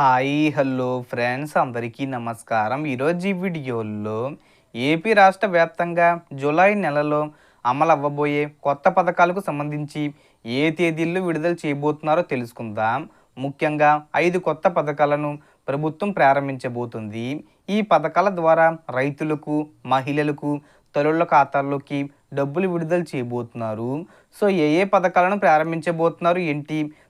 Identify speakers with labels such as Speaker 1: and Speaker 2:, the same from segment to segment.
Speaker 1: Hi hello friends అందరికీ నమస్కారం. ఈరోజు ఈ వీడియోలో ఏపీ రాష్ట్ర వ్యాప్తంగా జూలై నెలలో అమలు అవ్వబోయే కొత్త పథకాలకు సంబంధించి ఏ తేదీల్లో విడుదల చేయబోతున్నారో తెలుసుకుందాం. ముఖ్యంగా ఐదు కొత్త పథకాలను ప్రభుత్వం ప్రారంభించబోతుంది. ఈ పథకాల ద్వారా రైతులకు మహిళలకు తొలుళ్ళ ఖాతాల్లోకి డబ్బులు విడుదల చేయబోతున్నారు. సో ఏ ఏ పథకాలను ప్రారంభించబోతున్నారు? ఏంటి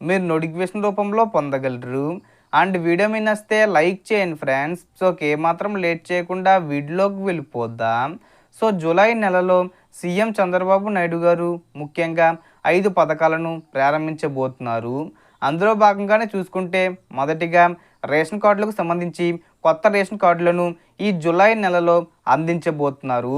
Speaker 1: మీరు నోటిఫికేషన్ రూపంలో పొందగలరు. అండ్ వీడియో మీ నచ్చితే లైక్ చేయండి ఫ్రెండ్స్. సో ఏమాత్రం లేట్ చేయకుండా వీడియోలోకి వెళ్ళిపోద్దాం సో జూలై నెలలో సీఎం చంద్రబాబు నాయుడు గారు ముఖ్యంగా ఐదు పథకాలను ప్రారంభించబోతున్నారు. అందులో భాగంగానే చూసుకుంటే మొదటిగా రేషన్ కార్డులకు సంబంధించి కొత్త రేషన్ కార్డులను ఈ జూలై నెలలో అందించబోతున్నారు.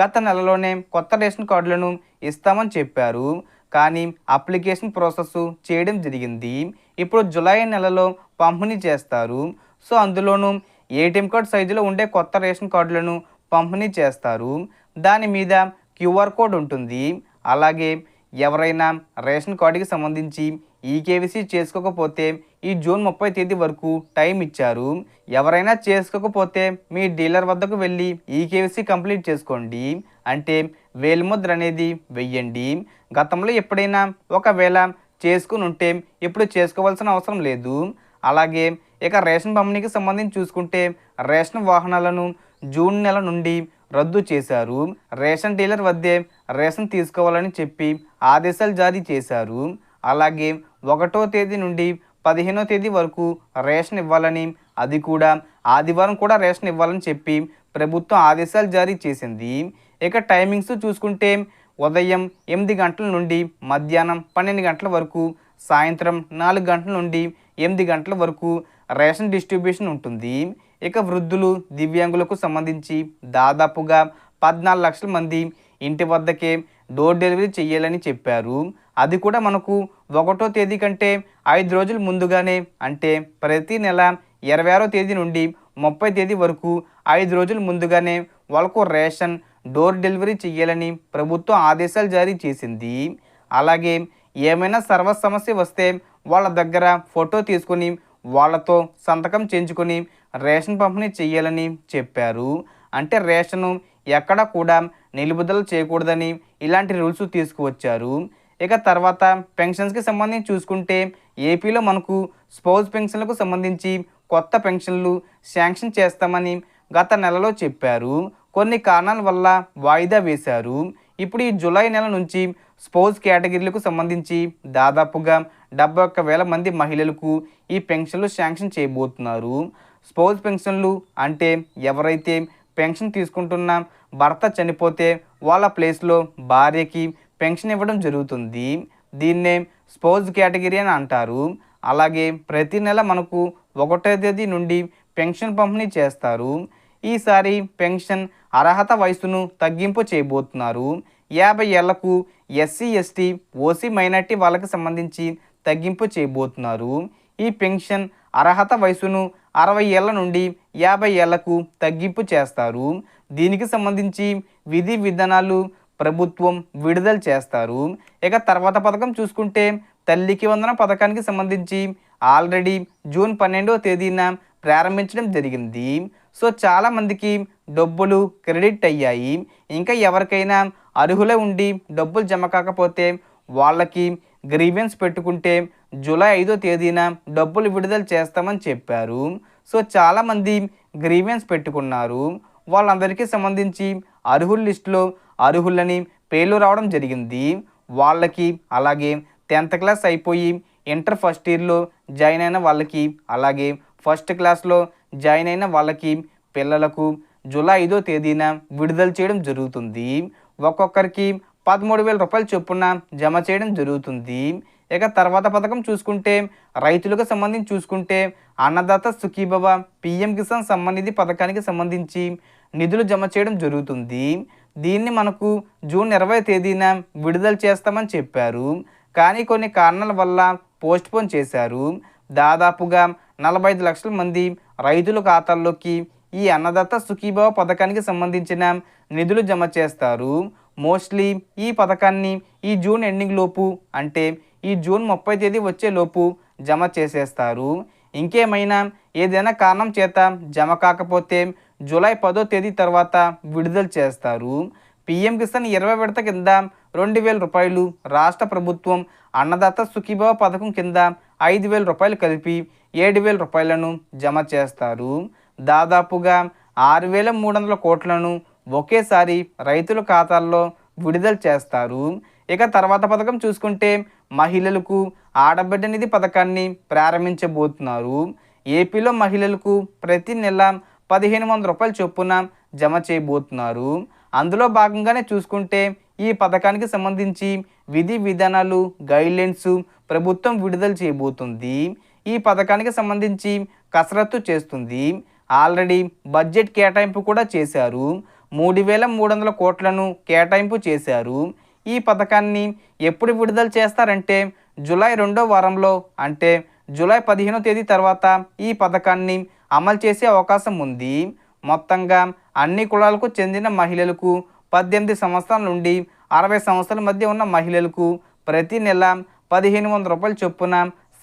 Speaker 1: గత నెలలోనే కొత్త రేషన్ కార్డులను ఇస్తామని చెప్పారు. కానీ అప్లికేషన్ ప్రాసెస్ చేయడం జరిగింది. ఇప్పుడు జూలై నెలలో పంపిణీ చేస్తారు. సో అందులోనూ ఏటీఎం కార్డ్ సైజులో ఉండే కొత్త రేషన్ కార్డులను పంపిణీ చేస్తారు. దాని మీద క్యూఆర్ కోడ్ ఉంటుంది. అలాగే ఎవరైనా రేషన్ కార్డుకి సంబంధించి ఈకేవీసీ చేసుకోకపోతే ఈ జూన్ ముప్పై తేదీ వరకు టైం ఇచ్చారు. ఎవరైనా చేసుకోకపోతే మీ డీలర్ వద్దకు వెళ్ళి ఈకేవీసీ కంప్లీట్ చేసుకోండి. అంటే వేలిముద్ర అనేది వెయ్యండి. గతంలో ఎప్పుడైనా ఒకవేళ చేసుకుని ఉంటే ఇప్పుడు చేసుకోవాల్సిన అవసరం లేదు. అలాగే ఇక రేషన్ పంపిణీకి సంబంధించి చూసుకుంటే రేషన్ వాహనాలను జూన్ నెల నుండి రద్దు చేశారు. రేషన్ డీలర్ వద్దే రేషన్ తీసుకోవాలని చెప్పి ఆదేశాలు జారీ చేశారు. అలాగే ఒకటో తేదీ నుండి పదిహేనో తేదీ వరకు రేషన్ ఇవ్వాలని అది కూడా ఆదివారం కూడా రేషన్ ఇవ్వాలని చెప్పి ప్రభుత్వం ఆదేశాలు జారీ చేసింది. ఇక టైమింగ్స్ చూసుకుంటే ఉదయం ఎనిమిది గంటల నుండి మధ్యాహ్నం పన్నెండు గంటల వరకు సాయంత్రం నాలుగు గంటల నుండి ఎనిమిది గంటల వరకు రేషన్ డిస్ట్రిబ్యూషన్ ఉంటుంది. ఇక వృద్ధులు దివ్యాంగులకు సంబంధించి దాదాపుగా పద్నాలుగు లక్షల మంది ఇంటి వద్దకే డోర్ డెలివరీ చేయాలని చెప్పారు. అది కూడా మనకు ఒకటో తేదీ కంటే ఐదు రోజులు ముందుగానే అంటే ప్రతి నెల ఇరవై ఆరో తేదీ నుండి ముప్పై తేదీ వరకు ఐదు రోజులు ముందుగానే వాళ్ళకు రేషన్ డోర్ డెలివరీ చేయాలని ప్రభుత్వం ఆదేశాలు జారీ చేసింది. అలాగే ఏమైనా సర్వ సమస్య వస్తే వాళ్ళ దగ్గర ఫోటో తీసుకొని వాళ్ళతో సంతకం చేయించుకొని రేషన్ పంపిణీ చేయాలని చెప్పారు. అంటే రేషను ఎక్కడ కూడా నిలుపుదల చేయకూడదని ఇలాంటి రూల్స్ తీసుకువచ్చారు. ఇక తర్వాత పెన్షన్స్కి సంబంధించి చూసుకుంటే ఏపీలో మనకు స్పౌజ్ పెన్షన్లకు సంబంధించి కొత్త పెన్షన్లు శాంక్షన్ చేస్తామని గత నెలలో చెప్పారు. కొన్ని కారణాల వల్ల వాయిదా వేశారు. ఇప్పుడు ఈ జూలై నెల నుంచి స్పౌజ్ కేటగిరీలకు సంబంధించి దాదాపుగా డెబ్బై ఒక్క వేల మంది మహిళలకు ఈ పెన్షన్లు శాంక్షన్ చేయబోతున్నారు. స్పౌజ్ పెన్షన్లు అంటే ఎవరైతే పెన్షన్ తీసుకుంటున్న భర్త చనిపోతే వాళ్ళ ప్లేస్లో భార్యకి పెన్షన్ ఇవ్వడం జరుగుతుంది. దీన్నే స్పౌజ్ కేటగిరీ అని అంటారు. అలాగే ప్రతి నెల మనకు ఒకటో తేదీ నుండి పెన్షన్ పంపిణీ చేస్తారు. ఈసారి పెన్షన్ అర్హత వయసును తగ్గింపు చేయబోతున్నారు. యాభై ఏళ్ళకు ఎస్సీ ఎస్టీ ఓసీ మైనార్టీ వాళ్ళకి సంబంధించి తగ్గింపు చేయబోతున్నారు. ఈ పెన్షన్ అర్హత వయసును అరవై ఏళ్ళ నుండి యాభై ఏళ్ళకు తగ్గింపు చేస్తారు. దీనికి సంబంధించి విధి విధానాలు ప్రభుత్వం విడుదల చేస్తారు. ఇక తర్వాత పథకం చూసుకుంటే తల్లికి వందన పథకానికి సంబంధించి ఆల్రెడీ జూన్ పన్నెండవ తేదీన ప్రారంభించడం జరిగింది. సో చాలామందికి డబ్బులు క్రెడిట్ అయ్యాయి. ఇంకా ఎవరికైనా అర్హులై ఉండి డబ్బులు జమ కాకపోతే వాళ్ళకి గ్రీవెన్స్ పెట్టుకుంటే జూలై ఐదో తేదీన డబ్బులు విడుదల చేస్తామని చెప్పారు. సో చాలామంది గ్రీవెన్స్ పెట్టుకున్నారు. వాళ్ళందరికీ సంబంధించి అర్హుల లిస్టులో అర్హులని పేర్లు రావడం జరిగింది. వాళ్ళకి అలాగే టెన్త్ క్లాస్ అయిపోయి ఇంటర్ ఫస్ట్ ఇయర్లో జాయిన్ అయిన వాళ్ళకి అలాగే ఫస్ట్ క్లాస్లో జాయిన్ అయిన వాళ్ళకి పిల్లలకు జూలై ఐదో తేదీన విడుదల చేయడం జరుగుతుంది. ఒక్కొక్కరికి పదమూడు వేల రూపాయలు చొప్పున జమ చేయడం జరుగుతుంది. ఇక తర్వాత పథకం చూసుకుంటే రైతులకు సంబంధించి చూసుకుంటే అన్నదాత సుఖీభవ పిఎం కిసాన్ సమ్మాన్ పథకానికి సంబంధించి నిధులు జమ చేయడం జరుగుతుంది. దీన్ని మనకు జూన్ ఇరవై తేదీన విడుదల చేస్తామని చెప్పారు. కానీ కొన్ని కారణాల వల్ల పోస్ట్పోన్ చేశారు. దాదాపుగా నలభై ఐదు లక్షల మంది రైతుల ఖాతాల్లోకి ఈ అన్నదాత సుఖీభావ పథకానికి సంబంధించిన నిధులు జమ చేస్తారు. మోస్ట్లీ ఈ పథకాన్ని ఈ జూన్ ఎండింగ్ లోపు అంటే ఈ జూన్ ముప్పై తేదీ వచ్చే లోపు జమ చేసేస్తారు. ఇంకేమైనా ఏదైనా కారణం చేత జమ కాకపోతే జూలై పదో తేదీ తర్వాత విడుదల చేస్తారు. పిఎం కిసాన్ ఇరవై విడత కింద రెండు వేల రూపాయలు రాష్ట్ర ప్రభుత్వం అన్నదాత సుఖీభావ పథకం కింద ఐదు వేల రూపాయలు కలిపి ఏడు వేల రూపాయలను జమ చేస్తారు. దాదాపుగా ఆరు వేల మూడు వందల కోట్లను ఒకేసారి రైతుల ఖాతాల్లో విడుదల చేస్తారు. ఇక తర్వాత పథకం చూసుకుంటే మహిళలకు ఆడబిడ్డ నిధి పథకాన్ని ప్రారంభించబోతున్నారు. ఏపీలో మహిళలకు ప్రతి నెల పదిహేను వందల రూపాయల చొప్పున జమ చేయబోతున్నారు. అందులో భాగంగానే చూసుకుంటే ఈ పథకానికి సంబంధించి విధి విధానాలు గైడ్లైన్స్ ప్రభుత్వం విడుదల చేయబోతుంది. ఈ పథకానికి సంబంధించి కసరత్తు చేస్తుంది. ఆల్రెడీ బడ్జెట్ కేటాయింపు కూడా చేశారు. మూడు వేల మూడు వందల కోట్లను కేటాయింపు చేశారు. ఈ పథకాన్ని ఎప్పుడు విడుదల చేస్తారంటే జూలై రెండో వారంలో అంటే జూలై పదిహేనో తేదీ తర్వాత ఈ పథకాన్ని అమలు చేసే అవకాశం ఉంది. మొత్తంగా అన్ని కులాలకు చెందిన మహిళలకు పద్దెనిమిది సంవత్సరాల నుండి అరవై సంవత్సరాల మధ్య ఉన్న మహిళలకు ప్రతి నెల పదిహేను వందల రూపాయలు చొప్పున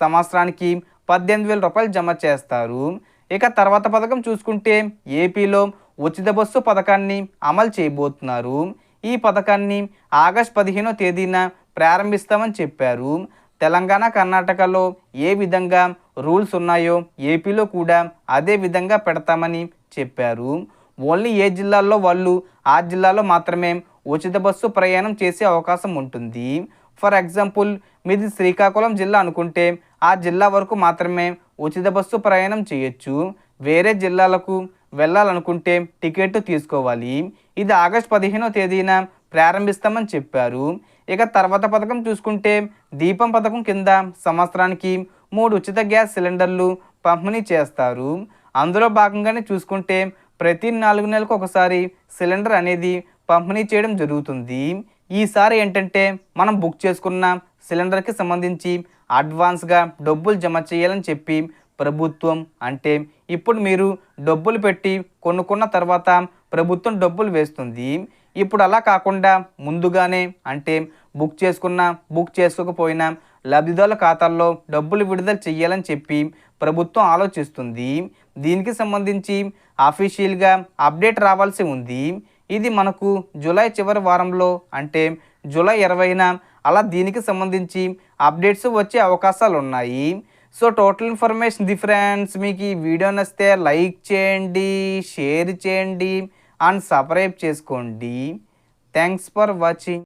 Speaker 1: సంవత్సరానికి పద్దెనిమిది వేల రూపాయలు జమ చేస్తారు. ఇక తర్వాత పథకం చూసుకుంటే ఏపీలో ఉచిత బస్సు పథకాన్ని అమలు చేయబోతున్నారు. ఈ పథకాన్ని ఆగస్ట్ పదిహేనో తేదీన ప్రారంభిస్తామని చెప్పారు. తెలంగాణ కర్ణాటకలో ఏ విధంగా రూల్స్ ఉన్నాయో ఏపీలో కూడా అదే విధంగా పెడతామని చెప్పారు. ఓన్లీ ఏ జిల్లాల్లో వాళ్ళు ఆ జిల్లాలో మాత్రమే ఉచిత బస్సు ప్రయాణం చేసే అవకాశం ఉంటుంది. ఫర్ ఎగ్జాంపుల్ మీది శ్రీకాకుళం జిల్లా అనుకుంటే ఆ జిల్లా వరకు మాత్రమే ఉచిత బస్సు ప్రయాణం చేయొచ్చు. వేరే జిల్లాలకు వెళ్ళాలనుకుంటే టికెట్ తీసుకోవాలి. ఇది ఆగస్ట్ పదిహేనో తేదీన ప్రారంభిస్తామని చెప్పారు. ఇక తర్వాత పథకం చూసుకుంటే దీపం పథకం కింద సంవత్సరానికి మూడు ఉచిత గ్యాస్ సిలిండర్లు పంపిణీ చేస్తారు. అందులో భాగంగానే చూసుకుంటే ప్రతి నాలుగు నెలలకు ఒకసారి సిలిండర్ అనేది పంపిణీ చేయడం జరుగుతుంది. ఈసారి ఏంటంటే మనం బుక్ చేసుకున్న సిలిండర్కి సంబంధించి అడ్వాన్స్గా డబ్బులు జమ చేయాలని చెప్పి ప్రభుత్వం అంటే ఇప్పుడు మీరు డబ్బులు పెట్టి కొనుక్కున్న తర్వాత ప్రభుత్వం డబ్బులు వేస్తుంది. ఇప్పుడు అలా కాకుండా ముందుగానే అంటే బుక్ చేసుకున్న బుక్ చేసుకోకపోయినా లబ్ధిదారుల ఖాతాల్లో డబ్బులు విడుదల చేయాలని చెప్పి ప్రభుత్వం ఆలోచిస్తుంది. దీనికి సంబంధించి అఫీషియల్గా అప్డేట్ రావాల్సి ఉంది. ఇది మనకు జూలై చివరి వారంలో అంటే జూలై ఇరవైన అలా దీనికి సంబంధించి అప్డేట్స్ వచ్చే అవకాశాలు ఉన్నాయి. సో టోటల్ ఇన్ఫర్మేషన్ డిఫరెన్స్ మీకు ఈ వీడియో నచ్చితే లైక్ చేయండి షేర్ చేయండి అండ్ సబ్స్క్రైబ్ చేసుకోండి. Thanks for watching.